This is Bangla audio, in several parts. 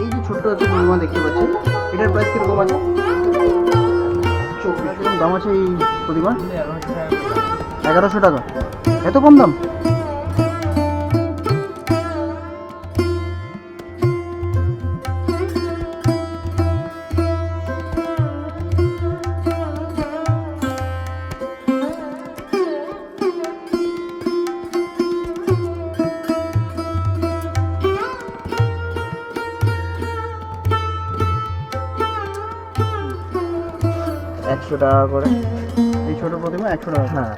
এই যে ছোট্ট একটা দেখতে এটার কীরকম আছে? দাম আছে এই প্রতিমা? এগারোশো টাকা। এত কম দাম? একশো টাকা করে। এই ছোট প্রতিমা একশো টাকা হ্যাঁ।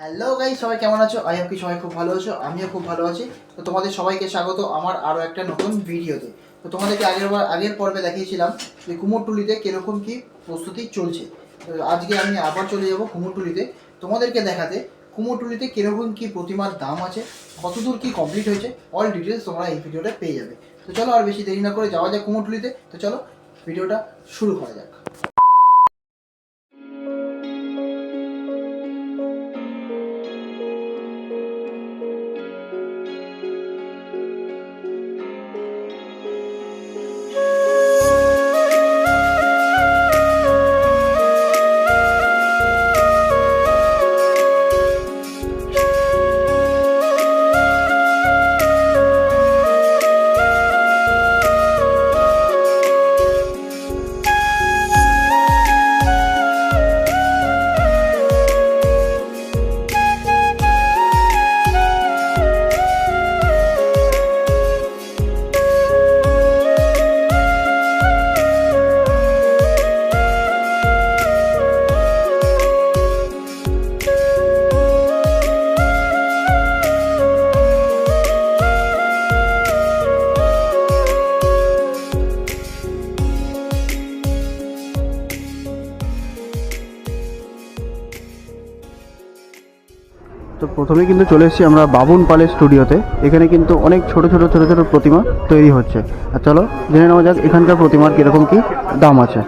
হ্যালো গাই সবাই কেমন আছো? আই হোপ কি সবাই খুব ভালো আছো আমিও খুব ভালো আছি। তো তোমাদের সবাইকে স্বাগত আমার আরও একটা নতুন ভিডিওতে। তো তোমাদেরকে আগের বার আগের পর্বে দেখিয়েছিলাম যে কুমোরটুলিতে কীরকম কি প্রস্তুতি চলছে। আজকে আমি আবার চলে যাব কুমোরটুলিতে। তোমাদেরকে দেখাতে কুমোরটুলিতে কীরকম কী প্রতিমার দাম আছে, কতদূর কী কমপ্লিট হয়েছে অল ডিটেলস তোমরা এই ভিডিওটা পেয়ে যাবে। তো চলো আর বেশি দেরি না করে যাওয়া যাক কুমোরটুলিতে। তো চলো, ভিডিওটা শুরু করা যাক। প্রথমে কিন্তু চলে এসেছি আমরা বাবুন পালের স্টুডিওতে। এখানে কিন্তু অনেক ছোট ছোট ছোট ছোট প্রতিমা তৈরি হচ্ছে। আর চলো জেনে নেওয়া যাক এখানকার প্রতিমার কীরকম কি দাম আছে।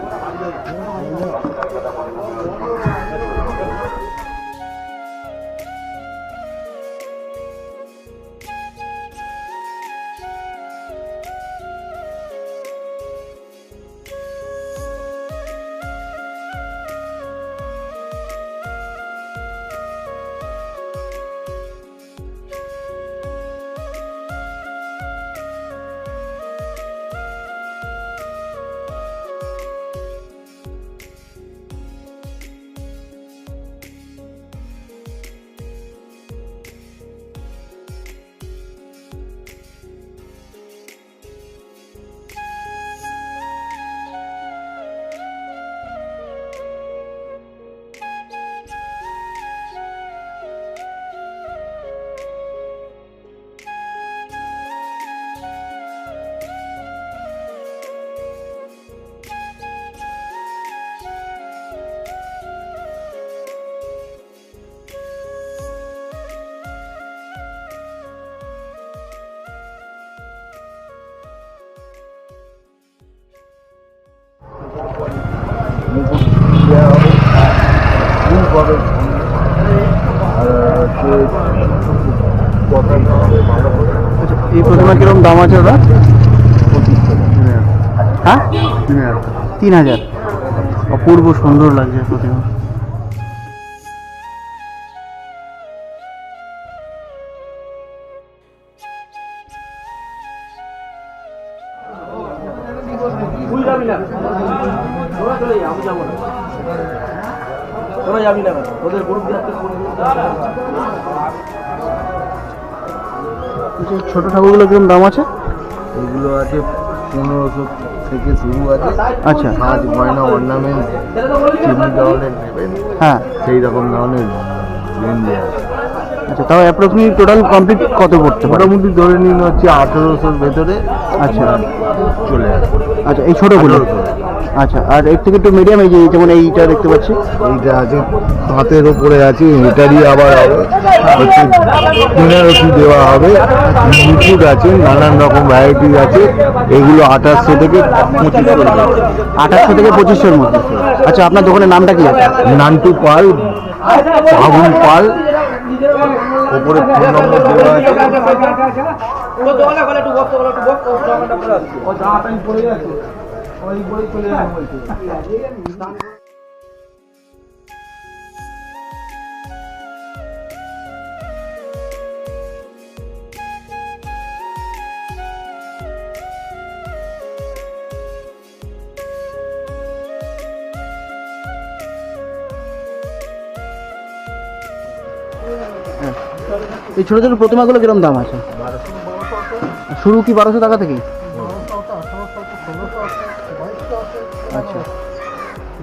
তিন হাজার। অপূর্ব সুন্দর লাগছে প্রতিমা। ছোট ঠাকুরগুলো কীরকম দাম আছে? এগুলো আছে পনেরোশো থেকে শুরু আছে। আচ্ছা। সাজ গয়না অর্নামেন্ট যেমনি ধরনের নেবেন হ্যাঁ। সেই রকম ধরনের আচ্ছা তাও অ্যাপ্রক্সিমেটলি টোটাল কমপ্লিট কত পড়তে পারে? মোটামুটি ধরে নিন হচ্ছে আঠেরোশোর ভেতরে আচ্ছা। চলে আসবে। আচ্ছা এই ছোটোগুলো? আচ্ছা আর এর থেকে একটু মিডিয়াম এই যে যেমন এইটা দেখতে পাচ্ছি এইটা আছে হাতের ওপরে আছে এটারই আবার হচ্ছে বেনারসি দেওয়া হবে মুকুট আছে নানান রকম ভ্যারাইটি আছে এগুলো আঠাশশো থেকে পঁচিশশো আঠাশশো থেকে পঁচিশশোর মধ্যে আচ্ছা আপনার দোকানের নামটা কি আছে নান্টু পাল বাবুল পাল ওপরে ফোন নম্বর দেওয়া আছে ও দোকানে গেলে একটু একটু ও দোকানটা পড়ে আছে ও জামা প্যান্ট পরে আছে এই ছোটো ছোটো প্রতিমাগুলো কিরম দাম আছে? শুরু কি বারোশো টাকা থেকেই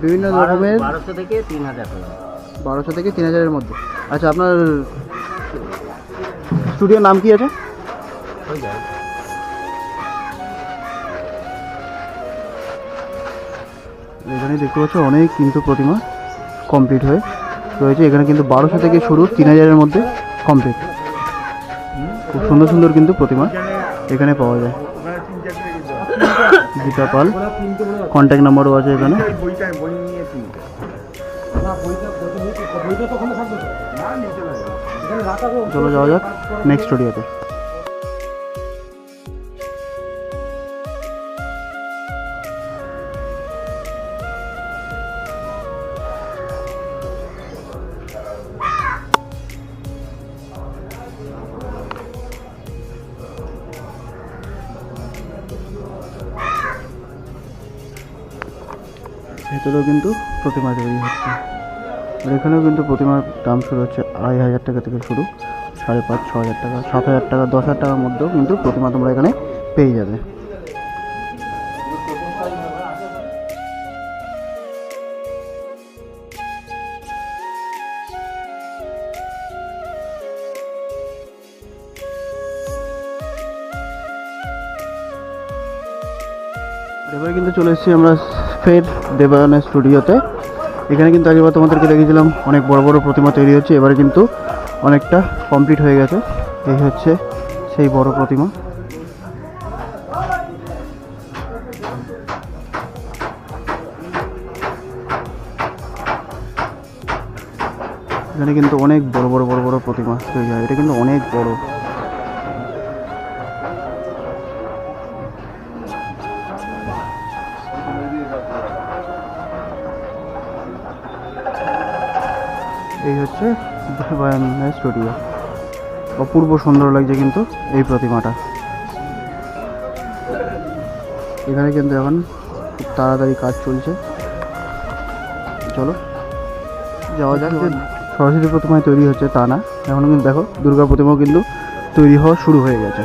বিভিন্ন রকমের বারোশো থেকে তিন হাজার বারোশো থেকে তিন হাজারের মধ্যে। আচ্ছা আপনার স্টুডিওর নাম কি আছে? এখানে দেখতে পাচ্ছ অনেক কিন্তু প্রতিমা কমপ্লিট হয়ে রয়েছে। এখানে কিন্তু বারোশো থেকে শুরু তিন হাজারের মধ্যে কমপ্লিট খুব সুন্দর সুন্দর কিন্তু প্রতিমা এখানে পাওয়া যায়। গীতা পাল। কন্ট্যাক্ট নাম্বারও আছে এখানে। চলো যাওয়া যাক নেক্সট স্টুডিওতে ভেতরেও কিন্তু প্রতিমা তৈরি হচ্ছে। আর এখানেও কিন্তু প্রতিমার দাম শুরু হচ্ছে আড়াই হাজার টাকা থেকে শুরু, সাড়ে পাঁচ, ছ হাজার টাকা, সাত হাজার টাকা, দশ হাজার টাকার মধ্যেও কিন্তু প্রতিমা তোমরা এখানে পেয়ে যাবে। এবারে কিন্তু চলে এসেছি আমরা ফের দেবায়নের স্টুডিওতে। এখানে কিন্তু আগেবার তোমাদেরকে দেখেছিলাম অনেক বড় বড় প্রতিমা তৈরি হচ্ছে, এবারে কিন্তু অনেকটা কমপ্লিট হয়ে গেছে। এই হচ্ছে সেই বড় প্রতিমা। এখানে কিন্তু অনেক বড় বড় বড় বড় প্রতিমা তৈরি হয়। এটা কিন্তু অনেক বড়। এই হচ্ছে স্টুডিও অপূর্ব সুন্দর লাগছে কিন্তু এই প্রতিমাটা। এখানে কিন্তু এখন খুব তাড়াতাড়ি কাজ চলছে। চলো, যাওয়া যাক সরস্বতী প্রতিমায় তৈরি হচ্ছে তা না। এখন কিন্তু দেখো, দুর্গা প্রতিমাও কিন্তু তৈরি হওয়া শুরু হয়ে গেছে।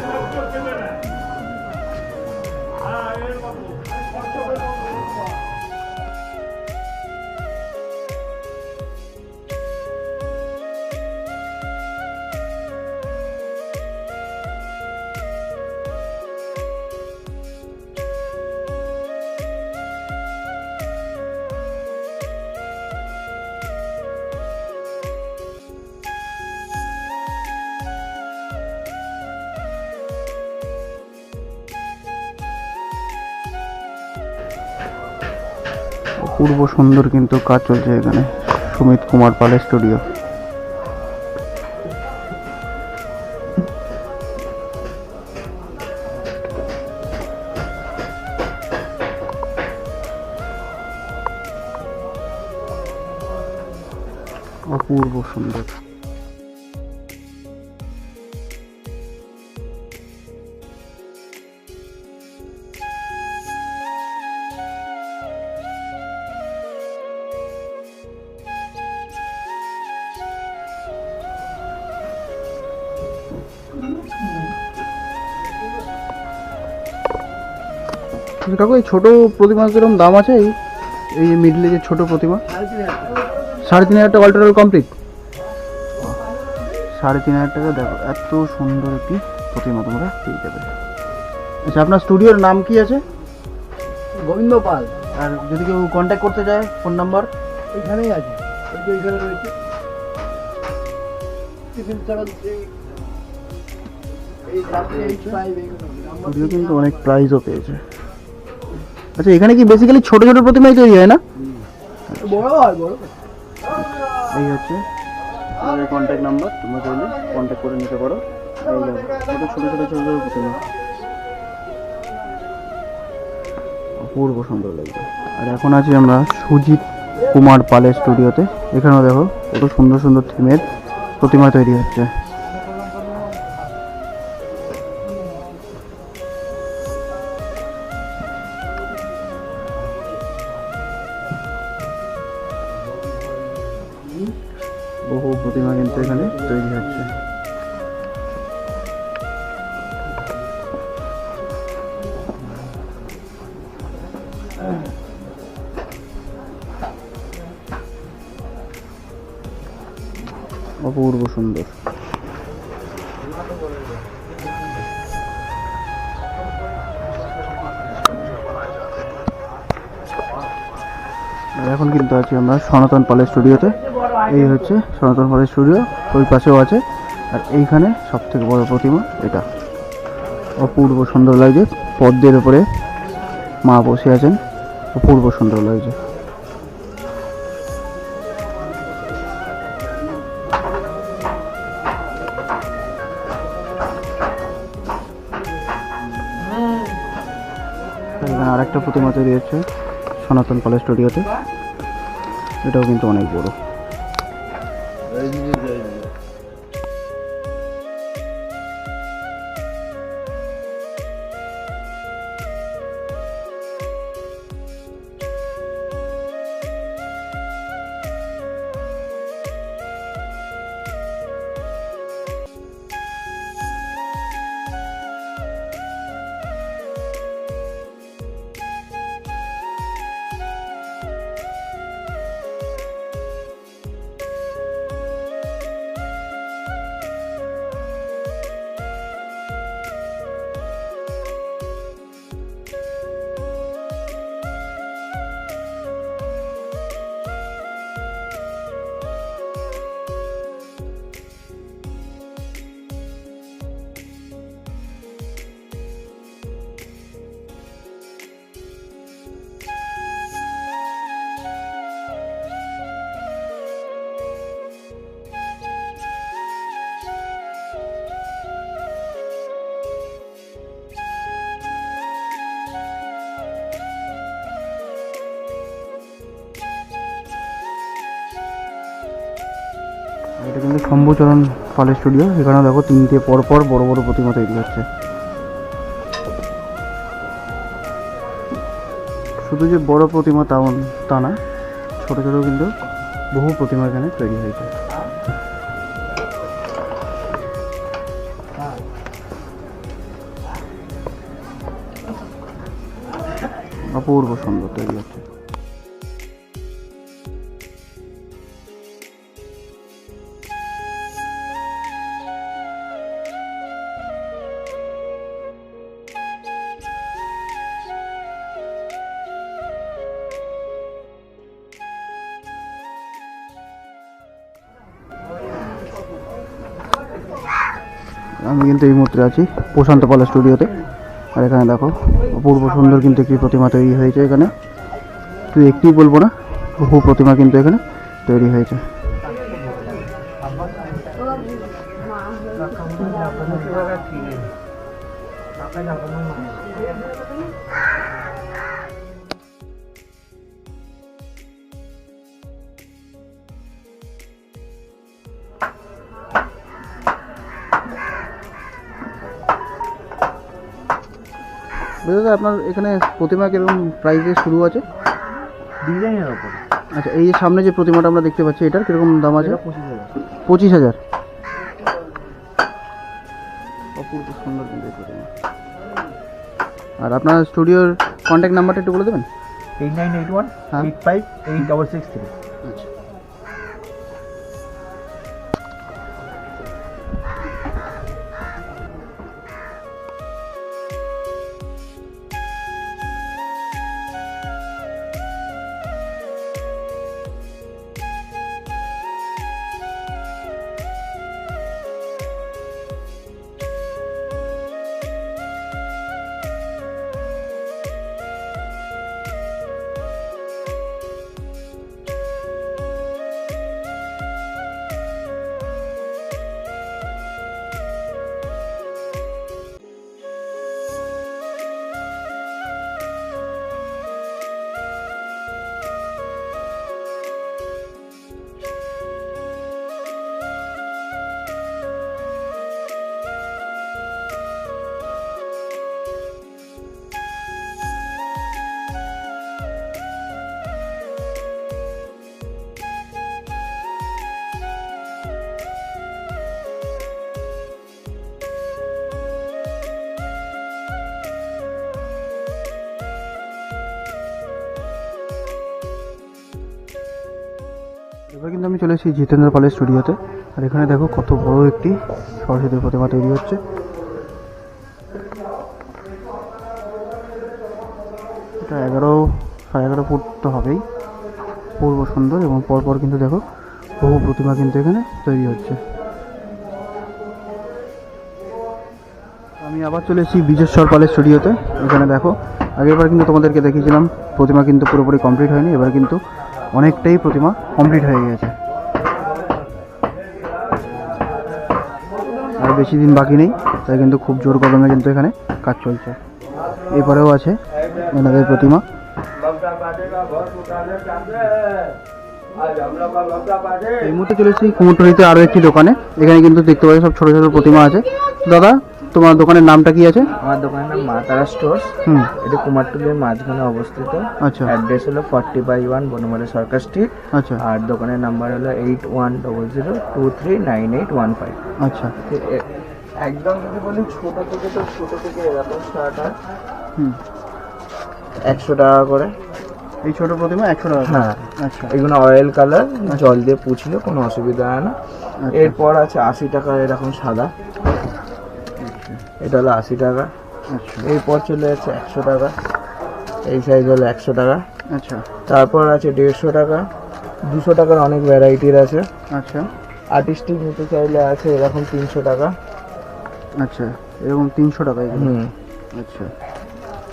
অপূর্ব সুন্দর কিন্তু কাজ চলছে এখানে। সুমিত কুমার পালের স্টুডিও অপূর্ব সুন্দর। কাকু এই ছোটো প্রতিমার কীরকম দাম আছে? এই এই যে মিডলে যে ছোটো প্রতিমা। সাড়ে তিন হাজার টাকা অল্টার কমপ্লিট সাড়ে তিন হাজার টাকা দেখো এত সুন্দর একটি প্রতিমা তোমরা পেয়ে যাবে। আচ্ছা আপনার স্টুডিওর নাম কি আছে? গোবিন্দ পাল। আর যদি কেউ কন্ট্যাক্ট করতে চায় ফোন নাম্বার এখানেই আছে। রয়েছে। কিন্তু অনেক প্রাইজও পেয়েছে। আচ্ছা এখানে কি বেসিক্যালি ছোট ছোট প্রতিমাই তৈরি হয় না? বড় হয় বড় এই হচ্ছে আমাদের কন্ট্যাক্ট নাম্বার তোমরা চাইলে কন্ট্যাক্ট করে নিতে পারো। এই দেখো ছোট ছোট ছোট ছোট প্রতিমা। অপূর্ব সুন্দর লাগছে। আর এখন আছি আমরা সুজিত কুমার পালের স্টুডিওতে এখানেও দেখো কত সুন্দর সুন্দর থিমের প্রতিমা তৈরি হচ্ছে। বহু প্রতিমা কিন্তু এখানে তৈরি হচ্ছে। অপূর্ব সুন্দর। এখন কিন্তু আছি আমরা সনাতন পালের স্টুডিওতে এই হচ্ছে সনাতন পালের স্টুডিও, ওই পাশেও আছে। আর এইখানে সব থেকে বড় প্রতিমা, এটা। অপূর্ব সুন্দর লাগছে। পদ্মের উপরে মা বসে আছেন। অপূর্ব সুন্দর লাগছে। এখানে আরেকটা প্রতিমা তৈরি হচ্ছে সনাতন কলেজ স্টুডিওতে। এটাও কিন্তু অনেক বড়। কিন্তু শম্ভুচরণ পালের স্টুডিও এখানে দেখো তিনটে পর পর বড় বড় প্রতিমা তৈরি হচ্ছে। শুধু যে বড় প্রতিমা তাও তা না, ছোটো ছোটো কিন্তু বহু প্রতিমা এখানে তৈরি হয়েছে। অপূর্ব সুন্দর তৈরি হচ্ছে। আমি কিন্তু এই মুহূর্তে আছি প্রশান্ত পালা স্টুডিওতে আর এখানে দেখো, অপূর্ব সুন্দর কিন্তু একটি প্রতিমা তৈরি হয়েছে এখানে। তুই একটি বলব না, বহু প্রতিমা কিন্তু এখানে তৈরি হয়েছে। দাদা আপনার এখানে প্রতিমা কীরকম প্রাইসে শুরু আছে? ডিজাইনের ওপর আচ্ছা এই যে সামনে যে প্রতিমাটা আমরা দেখতে পাচ্ছি এটার কীরকম দাম আছে? পঁচিশ হাজার। পঁচিশ হাজার। অপূর্ব সুন্দর কিন্তু প্রতিমা। আর আপনার স্টুডিওর কন্ট্যাক্ট নাম্বারটা একটু বলে দেবেন? Eight nine eight one. Eight five eight double six three আমি চলে এসেছি জিতেন্দ্র পালের স্টুডিওতে আর এখানে দেখো কত বড় একটি সরস্বতী প্রতিমা তৈরি হচ্ছে। এটা এগারো, সাড়ে এগারো ফুট তো হবেই। পূর্ব সুন্দর এবং পরপর কিন্তু দেখো বহু প্রতিমা কিন্তু এখানে তৈরি হচ্ছে। আমি আবার চলে এসেছি বিজেশ্বর পালের স্টুডিওতে এখানে দেখো, আগেরবার কিন্তু তোমাদেরকে দেখিয়েছিলাম, প্রতিমা কিন্তু পুরোপুরি কমপ্লিট হয়নি, এবার কিন্তু অনেকটাই প্রতিমা কমপ্লিট হয়ে গেছে আর বেশি দিন বাকি নেই, তাই কিন্তু খুব জোর কদমে কিন্তু এখানে কাজ চলছে। এরপরেও আছে এনাদের প্রতিমা। এই মুহূর্তে চলেছি এসেছি আরও একটি দোকানে। এখানে কিন্তু দেখতে পাচ্ছি সব ছোটো ছোটো প্রতিমা আছে। দাদা তোমার দোকানের নামটা কি আছে? আমার দোকানের নাম মা তারা স্টোর্স। হুম। এটা কুমারটুলির মাঝখানে অবস্থিত। আচ্ছা। অ্যাড্রেস হলো forty by one Banamali Sarkar street. আচ্ছা। আর দোকানের নাম্বার হলো eight one double zero two three nine eight one five. আচ্ছা। একদম যদি বলি ছোট থেকে তো ছোট থেকে এরকম স্টার্ট হয় হুম। একশো টাকা করে। এই ছোট প্রতিমা একশো টাকা হ্যাঁ। আচ্ছা। এগুলো অয়েল কালার জল দিয়ে পুছলে কোনো অসুবিধা হয় না। আচ্ছা। এরপর আছে আশি টাকা এরকম সাদা। এটা হলো আশি টাকা। আচ্ছা। এরপর চলে যাচ্ছে একশো টাকা। এই সাইজ হলো একশো টাকা। আচ্ছা। তারপর আছে দেড়শো টাকা। দুশো টাকার অনেক ভ্যারাইটির আছে। আচ্ছা। আর্টিস্টিক নিতে চাইলে আছে এরকম তিনশো টাকা। আচ্ছা। এরকম তিনশো টাকা হুম। আচ্ছা।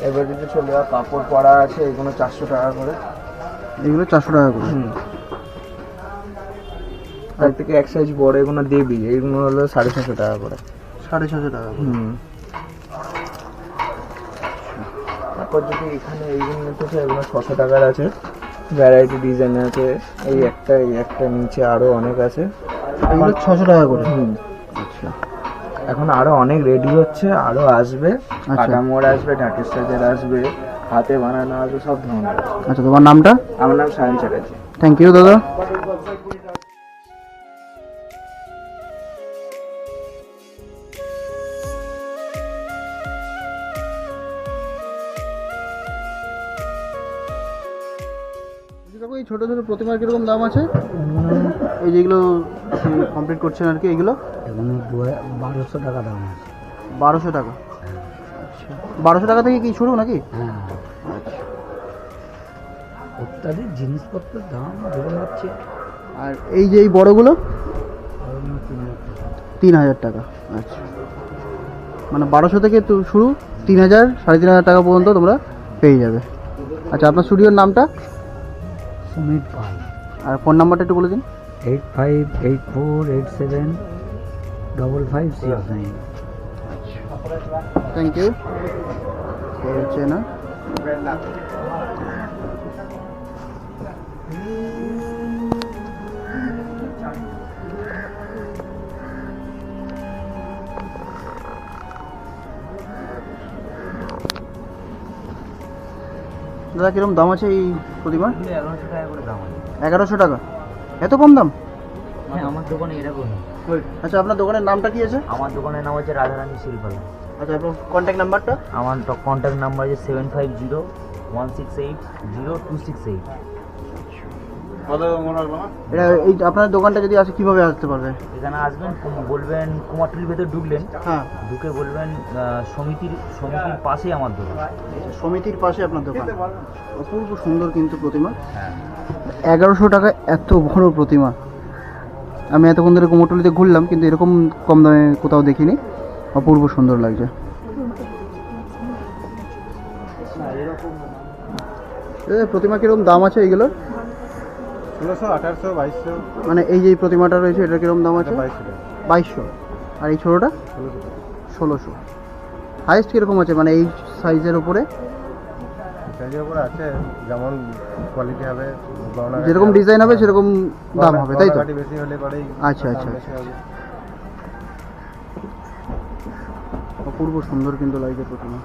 এবার যদি চলে যাওয়া কাপড় পরা আছে এগুলো চারশো টাকা করে। এগুলো চারশো টাকা করে? হুম। তার থেকে এক সাইজ বড় এগুলো দেবি এগুলো হলো সাড়ে ছশো টাকা করে। সাড়ে ছশো টাকা হুম। তারপর যদি এখানে এইগুলো চাই এগুলো ছশো টাকার আছে ভ্যারাইটি ডিজাইন আছে এই একটা এই একটা নিচে আরও অনেক আছে। এগুলো ছশো টাকা করে। হুম। আচ্ছা। এখন আরও অনেক রেডি হচ্ছে আরও আসবে। কাটামোড় আসবে ডাটের সাজের আসবে হাতে বানানো আসবে সব ধরনের। আচ্ছা তোমার নামটা? আমার নাম সায়ন চ্যাটার্জি। থ্যাংক ইউ দাদা। ছোটো ছোটো প্রতিমার কীরকম দাম আছে? এই যেগুলো কমপ্লিট করছেন আর কি এগুলো? বারোশো টাকা দাম আছে। বারোশো টাকা। আচ্ছা বারোশো টাকা থেকে কি শুরু নাকি? হ্যাঁ। অত্যাধিক জিনিসপত্রের দাম বেড়ে যাচ্ছে। আর এই যে এই বড়গুলো? তিন হাজার টাকা। আচ্ছা। মানে বারোশো থেকে তো শুরু তিন হাজার সাড়ে তিন হাজার টাকা পর্যন্ত তোমরা পেয়ে যাবে। আচ্ছা আপনার স্টুডিওর নামটা? সুমিত পাল। আর ফোন নাম্বারটা একটু বলে দিন। Eight five eight four eight seven double five six nine thank you হচ্ছে দাদা কীরকম দাম আছে এই প্রতিমা এগারোশো টাকা করে দাম আছে। এগারোশো টাকা। এত কম দাম? হ্যাঁ আমার দোকানে এরকম আচ্ছা আপনার দোকানের নামটা কি আছে? আমার দোকানের নাম হচ্ছে রাধারানী শিল্পালা। আচ্ছা আপনার কন্ট্যাক্ট নাম্বারটা আমার কন্ট্যাক্ট নাম্বার আছে seven five zero one six eight zero two six eight এটা এই আপনার দোকানটা যদি আসে কীভাবে আসতে পারবে? এখানে আসবেন বলবেন কুমারটুলির ভেতর ঢুকলেন হ্যাঁ। ঢুকে বলবেন সমিতির সমিতির পাশেই আমার দোকান। সমিতির পাশে আপনার দোকান। অপূর্ব সুন্দর কিন্তু প্রতিমা। হ্যাঁ। এগারোশো টাকা এত বড় প্রতিমা। আমি এতক্ষণ ধরে কুমোরটুলিতে ঘুরলাম কিন্তু এরকম কম দামে কোথাও দেখিনি। অপূর্ব সুন্দর লাগছে। প্রতিমা কীরকম দাম আছে এইগুলোর? ষোলোশো আঠারোশো বাইশশো। মানে এই যে প্রতিমাটা রয়েছে এটা কীরকম দাম আছে? বাইশশো বাইশশো। আর এই ছোটোটা? ষোলোশো হাইস্ট কীরকম আছে? মানে এই সাইজের উপরে? সাইজের উপর আছে যেমন কোয়ালিটি হবে যেরকম ডিজাইন হবে সেরকম দাম হবে তাই তো? হলে পরেই আচ্ছা, আচ্ছা, অপূর্ব সুন্দর কিন্তু লাগছে প্রতিমা।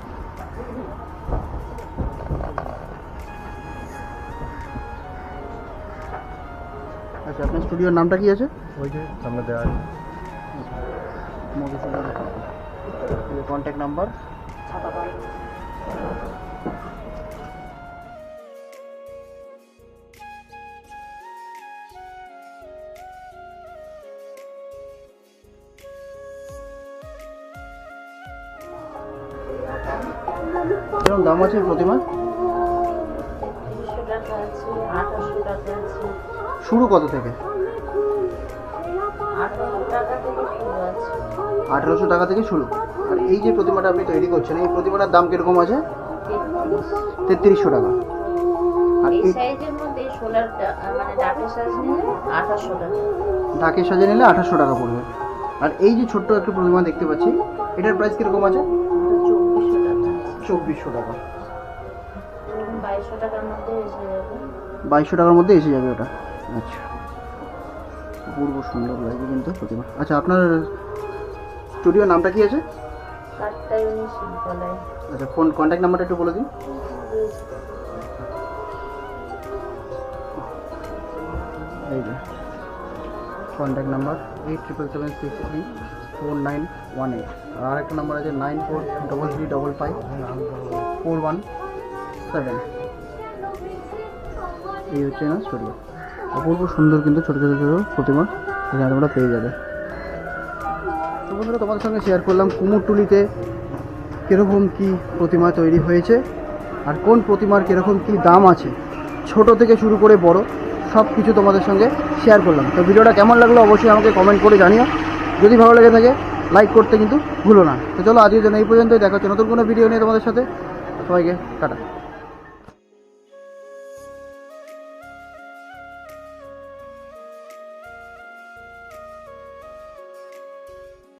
আচ্ছা আপনার স্টুডিওর নামটা কি আছে? ওই যে সামনে দেওয়া আছে। কন্ট্যাক্ট নাম্বার কীরকম দাম আছে প্রতিমা? শুরু কত থেকে? আঠেরোশো টাকা থেকে শুরু। আর এই যে প্রতিমাটা আপনি তৈরি করছেন এই প্রতিমাটার দাম কীরকম আছে? তেত্রিশশো টাকা। আর এই মানে ঢাকে সাজে নিলে আঠাশশো টাকা। পড়বে। আর এই যে ছোট্ট একটা প্রতিমা দেখতে পাচ্ছি এটার প্রাইস কীরকম আছে? চব্বিশশো টাকা। বাইশশো টাকার মধ্যে এসে যাবে ওটা। আচ্ছা। অপূর্ব সুন্দর লাগবে কিন্তু প্রতিমা। আচ্ছা আপনার স্টুডিও নামটা কি আছে? আচ্ছা ফোন কন্ট্যাক্ট নাম্বারটা একটু বলে দিন। এই যে contact number eight triple seven six three four nine one eight আর একটা নাম্বার আছে nine four double three double five four one seven এই হচ্ছে না স্টুডিও অপূর্ব সুন্দর কিন্তু ছোটো ছোটো ছোটো প্রতিমা এখানে তোমরা পেয়ে যাবে। তো বন্ধুরা, তোমাদের সঙ্গে শেয়ার করলাম কুমোরটুলিতে কীরকম কি প্রতিমা তৈরি হয়েছে আর কোন প্রতিমার কীরকম কি দাম আছে, ছোট থেকে শুরু করে বড় সব কিছু তোমাদের সঙ্গে শেয়ার করলাম। তো ভিডিওটা কেমন লাগল অবশ্যই আমাকে কমেন্ট করে জানিও। যদি ভালো লেগে থাকে লাইক করতে কিন্তু ভুলো না। তো চলো আজকের জন্য এই পর্যন্তই। দেখা হচ্ছে নতুন কোনো ভিডিও নিয়ে তোমাদের সাথে। সবাইকে টাটা।